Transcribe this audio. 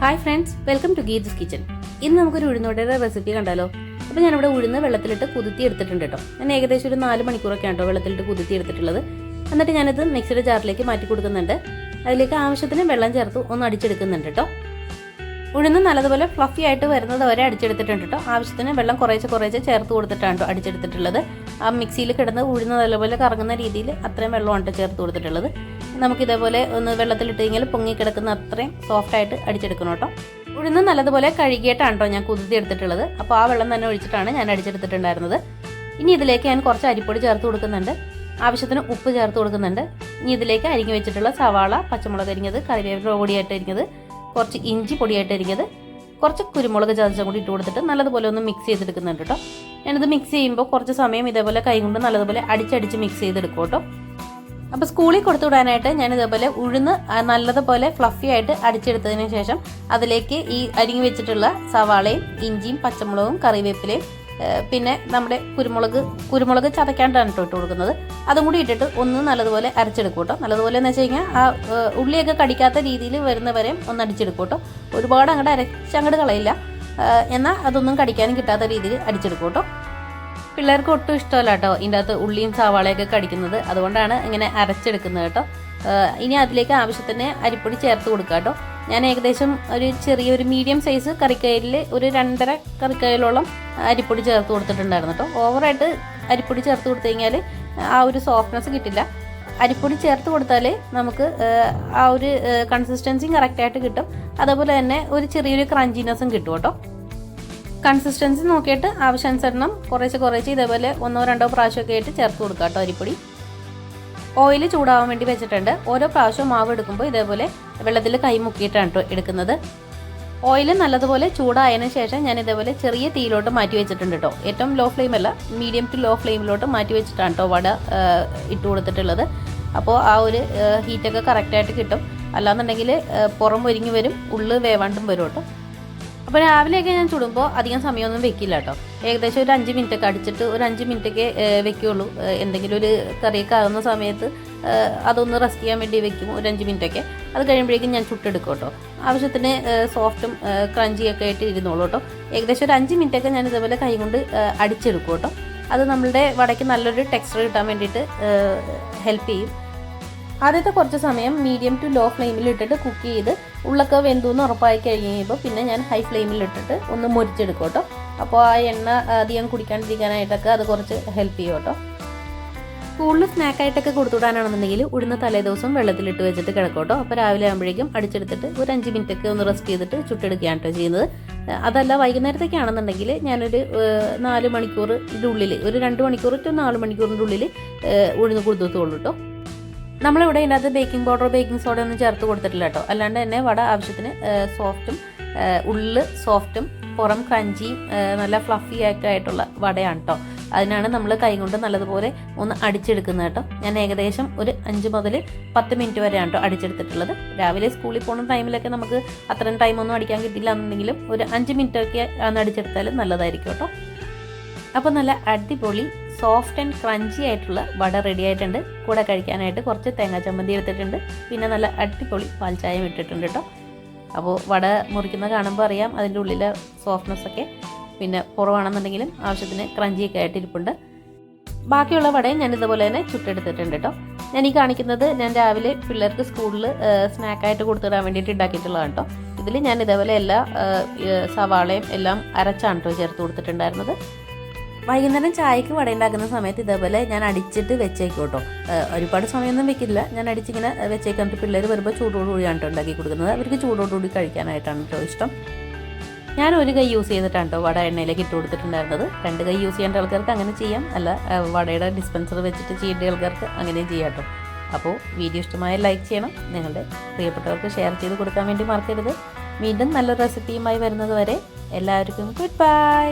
Hi friends welcome to Geeth's kitchen ഇന്ന് നമുക്കൊരു ഉഴുന്നോടയുടെ recipe കണ്ടാലോ? അപ്പോൾ ഞാനിവിടെ ഉഴുന്ന് വെള്ളത്തിലിട്ട് കുതിർത്തി എടുത്തിട്ടുണ്ട് കേട്ടോ. ഞാൻ ഏകദേശം ഒരു നാല് മണിക്കൂറൊക്കെ കേട്ടോ വെള്ളത്തിലിട്ട് കുതിർത്തി എടുത്തിട്ടുള്ളത്. എന്നിട്ട് ഞാനിത് മിക്സിയുടെ ജാറിലേക്ക് മാറ്റി കൊടുക്കുന്നുണ്ട്. അതിലേക്ക് ആവശ്യത്തിന് വെള്ളം ചേർത്ത് ഒന്ന് അടിച്ചെടുക്കുന്നുണ്ട് കേട്ടോ. ഉഴുന്ന് നല്ലതുപോലെ ഫ്ലഫി ആയിട്ട് വരുന്നത് വരെ അടിച്ചെടുത്തിട്ടുണ്ട് കേട്ടോ. ആവശ്യത്തിന് വെള്ളം കുറേശ്ശെ കുറേശ്ശെ ചേർത്ത് കൊടുത്തിട്ടാണ് കേട്ടോ അടിച്ചെടുത്തിട്ടുള്ളത്. ആ മിക്സിയിൽ കിടന്ന് ഉഴുന്ന് നല്ലപോലെ കറങ്ങുന്ന രീതിയിൽ അത്രയും വെള്ളമാണ് കേട്ടോ ചേർത്ത് കൊടുത്തിട്ടുള്ളത്. നമുക്ക് ഇതേപോലെ ഒന്ന് വെള്ളത്തിലിട്ട് കഴിഞ്ഞാൽ പൊങ്ങി കിടക്കുന്ന അത്രയും സോഫ്റ്റ് ആയിട്ട് അടിച്ചെടുക്കണം കേട്ടോ. ഉഴുന്ന് നല്ലതുപോലെ കഴുകിയിട്ടാണ് കേട്ടോ ഞാൻ കുതിർത്തി എടുത്തിട്ടുള്ളത് അപ്പോൾ ആ വെള്ളം തന്നെ ഒഴിച്ചിട്ടാണ് ഞാൻ അടിച്ചെടുത്തിട്ടുണ്ടായിരുന്നത്. ഇനി ഇതിലേക്ക് ഞാൻ കുറച്ച് അരിപ്പൊടി ചേർത്ത് കൊടുക്കുന്നുണ്ട്. ആവശ്യത്തിന് ഉപ്പ് ചേർത്ത് കൊടുക്കുന്നുണ്ട്. ഇനി ഇതിലേക്ക് അരിഞ്ഞു വെച്ചിട്ടുള്ള സവാള പച്ചമുളക് അരിഞ്ഞത് കറിവേപ്പില പൊടിയായിട്ട് അരിഞ്ഞത് കുറച്ച് ഇഞ്ചി പൊടിയായിട്ട് അരിഞ്ഞത് കുറച്ച് കുരുമുളക് ചതച്ചും കൂടി ഇട്ട് കൊടുത്തിട്ട് നല്ലതുപോലെ ഒന്ന് മിക്സ് ചെയ്തെടുക്കുന്നുണ്ട് കേട്ടോ. ഞാനിത് മിക്സ് ചെയ്യുമ്പോൾ കുറച്ച് സമയം ഇതേപോലെ കൈകൊണ്ട് നല്ലതുപോലെ അടിച്ചടിച്ച് മിക്സ് ചെയ്തെടുക്കും കേട്ടോ. അപ്പോൾ സ്കൂളിൽ കൊടുത്തു വിടാനായിട്ട് ഞാൻ ഇതേപോലെ ഉഴുന്ന് നല്ലതുപോലെ ഫ്ലഫി ആയിട്ട് അടിച്ചെടുത്തതിന് ശേഷം അതിലേക്ക് ഈ അരിഞ്ഞു വെച്ചിട്ടുള്ള സവാളയും ഇഞ്ചിയും പച്ചമുളകും കറിവേപ്പിലയും പിന്നെ നമ്മുടെ കുരുമുളക് കുരുമുളക് ചതയ്ക്കാണ്ടാണ് കേട്ടോ ഇട്ട് കൊടുക്കുന്നത്. അതും കൂടി ഇട്ടിട്ട് ഒന്ന് നല്ലതുപോലെ അരച്ചെടുക്കും കേട്ടോ. നല്ലതുപോലെ എന്ന് വെച്ച് കഴിഞ്ഞാൽ ആ ഉള്ളിയൊക്കെ കടിക്കാത്ത രീതിയിൽ വരുന്നവരെ ഒന്ന് അടിച്ചെടുക്കും കേട്ടോ. ഒരുപാട് അങ്ങോട്ട് അരച്ചങ്ങോട്ട് കളയില്ല. എന്നാൽ അതൊന്നും കടിക്കാനും കിട്ടാത്ത രീതിയിൽ അടിച്ചെടുക്കും കേട്ടോ. പിള്ളേർക്ക് ഒട്ടും ഇഷ്ടമല്ല കേട്ടോ. ഇതിന്റെ അകത്ത് ഉള്ളിയും സവാളയൊക്കെ കടിക്കുന്നത്. അതുകൊണ്ടാണ് ഇങ്ങനെ അരച്ചെടുക്കുന്നത് കേട്ടോ. ഇനി അതിലേക്ക് ആവശ്യത്തിന് അരിപ്പൊടി ചേർത്ത് കൊടുക്കുക കേട്ടോ. ഞാൻ ഏകദേശം ഒരു ചെറിയൊരു മീഡിയം സൈസ് കറിക്കയിലിൽ ഒരു രണ്ടര കറിക്കയിലോളം അരിപ്പൊടി ചേർത്ത് കൊടുത്തിട്ടുണ്ടായിരുന്നു കേട്ടോ. ഓവറായിട്ട് അരിപ്പൊടി ചേർത്ത് കൊടുത്തു കഴിഞ്ഞാൽ ആ ഒരു സോഫ്റ്റ്നെസ് കിട്ടില്ല. അരിപ്പൊടി ചേർത്ത് കൊടുത്താൽ നമുക്ക് ആ ഒരു കൺസിസ്റ്റൻസിയും കറക്റ്റായിട്ട് കിട്ടും. അതേപോലെ തന്നെ ഒരു ചെറിയൊരു ക്രഞ്ചിനെസ്സും കിട്ടും കേട്ടോ. കൺസിസ്റ്റൻസി നോക്കിയിട്ട് ആവശ്യാനുസരണം കുറേശ്ശെ കുറേശ്ശെ ഇതേപോലെ ഒന്നോ രണ്ടോ പ്രാവശ്യമൊക്കെ ആയിട്ട് ചേർത്ത് കൊടുക്കുക കേട്ടോ അരിപ്പൊടി. ഓയിൽ ചൂടാവാൻ വേണ്ടി വെച്ചിട്ടുണ്ട്. ഓരോ പ്രാവശ്യവും മാവ് എടുക്കുമ്പോൾ ഇതേപോലെ വെള്ളത്തിൽ കൈ മുക്കിയിട്ടാണ് കേട്ടോ എടുക്കുന്നത്. ഓയിൽ നല്ലതുപോലെ ചൂടായതിന് ശേഷം ഞാൻ ഇതേപോലെ ചെറിയ തീയിലോട്ട് മാറ്റി വെച്ചിട്ടുണ്ട് കേട്ടോ ഏറ്റവും ലോ ഫ്ലെയിം അല്ല മീഡിയം ടു ലോ ഫ്ലെയിമിലോട്ട് മാറ്റി വെച്ചിട്ടാണ് കേട്ടോ വട ഇട്ട് കൊടുത്തിട്ടുള്ളത്. അപ്പോൾ ആ ഒരു ഹീറ്റൊക്കെ കറക്റ്റായിട്ട് കിട്ടും. അല്ലാന്നുണ്ടെങ്കിൽ പുറം ഒരുങ്ങി വരും ഉള്ളു വേവാണ്ടും വരും കേട്ടോ അപ്പോൾ രാവിലെയൊക്കെ ഞാൻ ചുടുമ്പോൾ അധികം സമയമൊന്നും വെക്കില്ല കേട്ടോ ഏകദേശം ഒരു അഞ്ച് മിനിറ്റ് ഒക്കെ അടിച്ചിട്ട് ഒരു അഞ്ച് മിനിറ്റൊക്കെ വെക്കുകയുള്ളൂ എന്തെങ്കിലും ഒരു കറിയൊക്കെ ആകുന്ന സമയത്ത് അതൊന്ന് റെസ്റ്റ് ചെയ്യാൻ വേണ്ടി വെക്കും ഒരു അഞ്ച് മിനിറ്റൊക്കെ അത് കഴിയുമ്പോഴേക്കും ഞാൻ ചുട്ടെടുക്കും കേട്ടോ ആവശ്യത്തിന് സോഫ്റ്റും ക്രഞ്ചിയൊക്കെ ആയിട്ട് ഇരുന്നോളൂ കേട്ടോ ഏകദേശം ഒരു അഞ്ച് മിനിറ്റൊക്കെ ഞാൻ ഇതേപോലെ കൈ കൊണ്ട് അടിച്ചെടുക്കും കേട്ടോ അത് നമ്മളുടെ വടയ്ക്ക് നല്ലൊരു ടെക്സ്ചർ കിട്ടാൻ വേണ്ടിയിട്ട് ഹെൽപ്പ് ചെയ്യും. ആദ്യത്തെ കുറച്ച് സമയം മീഡിയം ടു ലോ ഫ്ലെയിമിൽ ഇട്ടിട്ട് കുക്ക് ചെയ്ത് ഉള്ളൊക്കെ വെന്തു എന്ന് ഉറപ്പായി കഴിയുമ്പോൾ പിന്നെ ഞാൻ ഹൈ ഫ്ലെയിമിൽ ഇട്ടിട്ട് ഒന്ന് മുരിച്ചെടുക്കും കേട്ടോ അപ്പോൾ ആ എണ്ണ അധികം കുടിക്കാണ്ടിരിക്കാനായിട്ടൊക്കെ അത് കുറച്ച് ഹെൽപ്പ് ചെയ്യും കേട്ടോ സ്കൂളിൽ സ്നാക്കായിട്ടൊക്കെ കൊടുത്തുവിടാനാണെന്നുണ്ടെങ്കിൽ ഉഴുന്ന തലേദിവസം വെള്ളത്തിലിട്ട് വെച്ചിട്ട് കിടക്കും കേട്ടോ അപ്പോൾ രാവിലെ ആകുമ്പോഴേക്കും അടിച്ചെടുത്തിട്ട് ഒരു അഞ്ച് മിനിറ്റ് ഒക്കെ ഒന്ന് റെസ്റ്റ് ചെയ്തിട്ട് ചുട്ടെടുക്കുകയാണ് കേട്ടോ ചെയ്യുന്നത്. അതല്ല വൈകുന്നേരത്തേക്ക് ആണെന്നുണ്ടെങ്കിൽ ഞാനൊരു നാല് മണിക്കൂറിന്റെ ഉള്ളിൽ ഒരു രണ്ട് മണിക്കൂർ ടു നാല് മണിക്കൂറിന്റെ ഉള്ളിൽ ഉഴുന്ന് കൊടുത്തോളൂ കേട്ടോ നമ്മളിവിടെ ഇതിനകത്ത് ബേക്കിംഗ് പൗഡർ ബേക്കിംഗ് സോഡ ഒന്നും ചേർത്ത് കൊടുത്തിട്ടില്ല കേട്ടോ അല്ലാണ്ട് തന്നെ വട ആവശ്യത്തിന് സോഫ്റ്റും ഉള്ളു സോഫ്റ്റും പുറം ക്രഞ്ചിയും നല്ല ഫ്ലഫി ഒക്കെ ആയിട്ടുള്ള വടയാണ് കേട്ടോ അതിനാണ് നമ്മൾ കൈ കൊണ്ട് നല്ലതുപോലെ ഒന്ന് അടിച്ചെടുക്കുന്നത് കേട്ടോ ഞാൻ ഏകദേശം ഒരു അഞ്ച് മുതൽ പത്ത് മിനിറ്റ് വരെയാണ് കേട്ടോ അടിച്ചെടുത്തിട്ടുള്ളത്. രാവിലെ സ്കൂളിൽ പോകുന്ന ടൈമിലൊക്കെ നമുക്ക് അത്രയും ടൈമൊന്നും അടിക്കാൻ കിട്ടില്ല എന്നുണ്ടെങ്കിലും ഒരു അഞ്ച് മിനിറ്റൊക്കെ ആണ് അടിച്ചെടുത്താലും നല്ലതായിരിക്കും കേട്ടോ അപ്പോൾ നല്ല അടിപൊളി സോഫ്റ്റ് ആൻഡ് ക്രഞ്ചി ആയിട്ടുള്ള വട റെഡി ആയിട്ടുണ്ട്. കൂടെ കഴിക്കാനായിട്ട് കുറച്ച് തേങ്ങാ ചമ്മന്തി എടുത്തിട്ടുണ്ട്. പിന്നെ നല്ല അടിപൊളി പാൽച്ചായം ഇട്ടിട്ടുണ്ട് കേട്ടോ. അപ്പോൾ വട മുറിക്കുന്നത് കാണുമ്പോൾ അറിയാം അതിന്റെ ഉള്ളിലെ സോഫ്റ്റ്നെസ് ഒക്കെ. പിന്നെ കുറവാണെന്നുണ്ടെങ്കിലും ആവശ്യത്തിന് ക്രഞ്ചിയൊക്കെ ആയിട്ട് ഇരിപ്പുണ്ട്. ബാക്കിയുള്ള വടയും ഞാൻ ഇതുപോലെ തന്നെ ചുട്ടെടുത്തിട്ടുണ്ട് കേട്ടോ. ഞാൻ ഈ കാണിക്കുന്നത് ഞാൻ രാവിലെ പിള്ളേർക്ക് സ്കൂളിൽ സ്നാക്കായിട്ട് കൊടുത്തിടാൻ വേണ്ടിയിട്ട് ഉണ്ടാക്കിയിട്ടുള്ളതാണ് കേട്ടോ. ഇതിൽ ഞാൻ ഇതേപോലെ എല്ലാ സവാളയും എല്ലാം അരച്ചാണ് കേട്ടോ ചേർത്ത് കൊടുത്തിട്ടുണ്ടായിരുന്നത്. വൈകുന്നേരം ചായക്ക് വട ഉണ്ടാക്കുന്ന സമയത്ത് ഇതേപോലെ ഞാൻ അടിച്ചിട്ട് വെച്ചേക്കും കേട്ടോ ഒരുപാട് സമയമൊന്നും വെക്കില്ല. ഞാൻ അടിച്ചിങ്ങനെ വെച്ചേക്കാൻ പിള്ളേർ വരുമ്പോൾ ചൂടോടുകൂടിയാണ് കേട്ടോ ഉണ്ടാക്കി കൊടുക്കുന്നത്. അവർക്ക് ചൂടോടുകൂടി കഴിക്കാനായിട്ടാണ് കേട്ടോ ഇഷ്ടം. ഞാൻ ഒരു കൈ യൂസ് ചെയ്തിട്ടാണ് കേട്ടോ വട എണ്ണയിലേക്ക് ഇട്ട് കൊടുത്തിട്ടുണ്ടായിരുന്നത്. രണ്ട് കൈ യൂസ് ചെയ്യേണ്ട ആൾക്കാർക്ക് അങ്ങനെ ചെയ്യാം. അല്ല വടയുടെ ഡിസ്പെൻസർ വെച്ചിട്ട് ചെയ്യേണ്ട ആൾക്കാർക്ക് അങ്ങനെയും ചെയ്യാം കേട്ടോ അപ്പോൾ വീഡിയോ ഇഷ്ടമായ ലൈക്ക് ചെയ്യണം. നിങ്ങളുടെ പ്രിയപ്പെട്ടവർക്ക് ഷെയർ ചെയ്ത് കൊടുക്കാൻ വേണ്ടി മറക്കരുത്. വീണ്ടും നല്ല റെസിപ്പിയുമായി വരുന്നത് വരെ എല്ലാവർക്കും ഗുഡ് ബൈ.